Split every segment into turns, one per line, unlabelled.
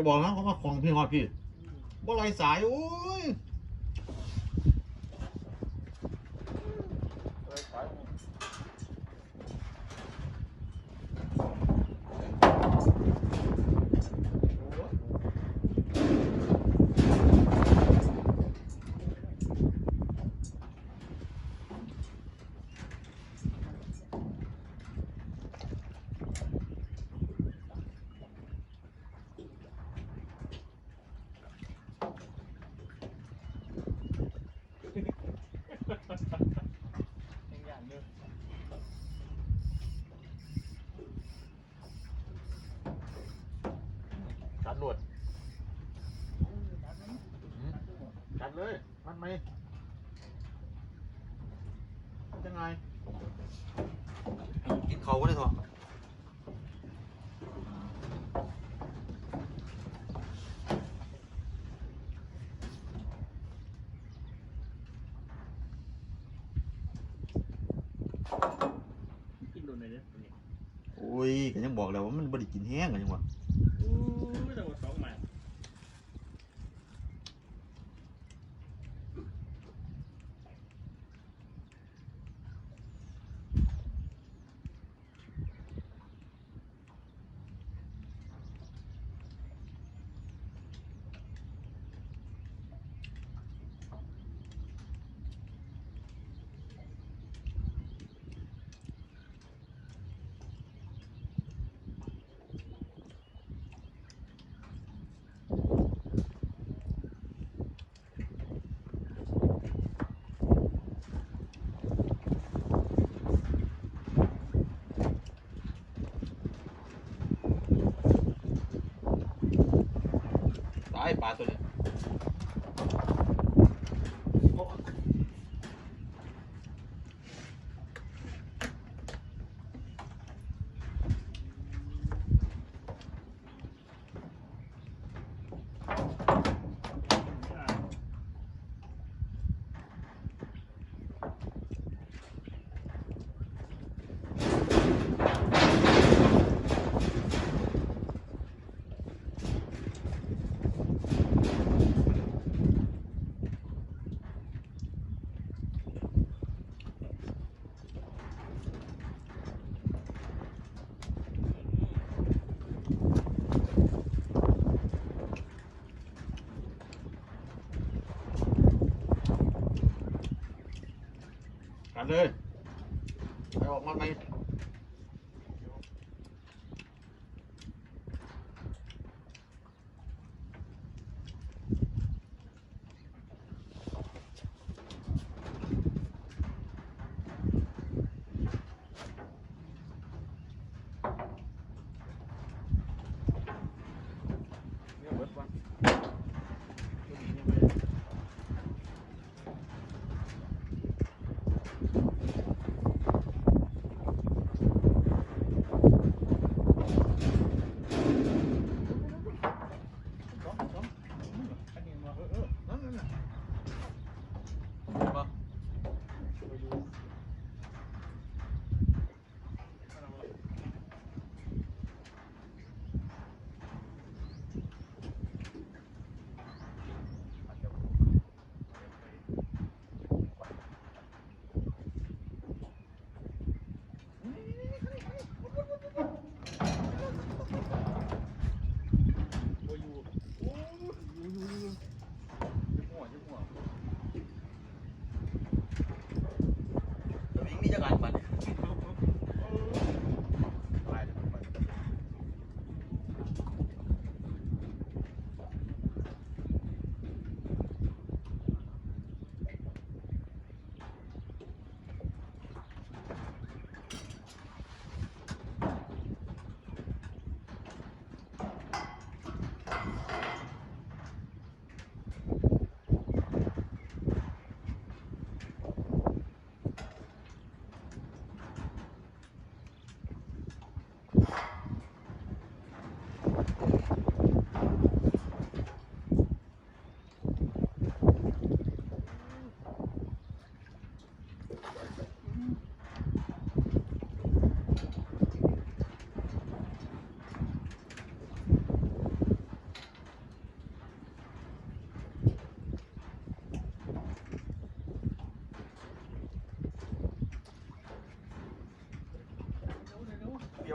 จะบอกนะเขามาของพี่ฮอดพี่บ่ไรสายโอ้ย
ยังอย่างเดียว
กัดหลวดกัด เลย มันไหมมันยังไงกินเขาก็ได้ทอะ
กินโดนไหนเนี่ยตัวนี้
โอ้ยก็ยังบอกแล้วว่ามันบริกินแห้งกันยังวะ
อู้ยแต่ว่าสองหมา
ตายปลาตัวนี้โอ้ กัดเลยไปออกมาไหม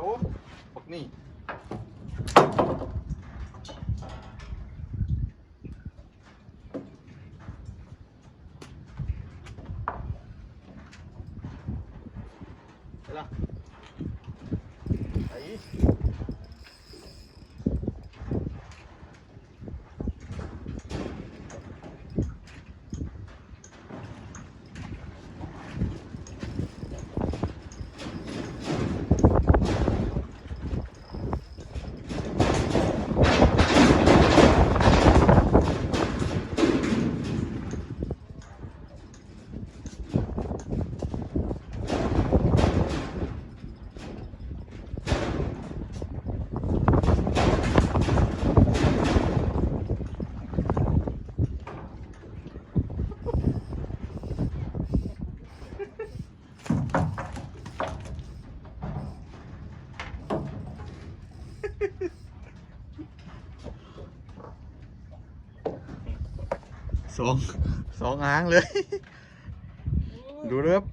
hiểu bực nih Đấy. สองสองหา
งเลย ดูเรือบ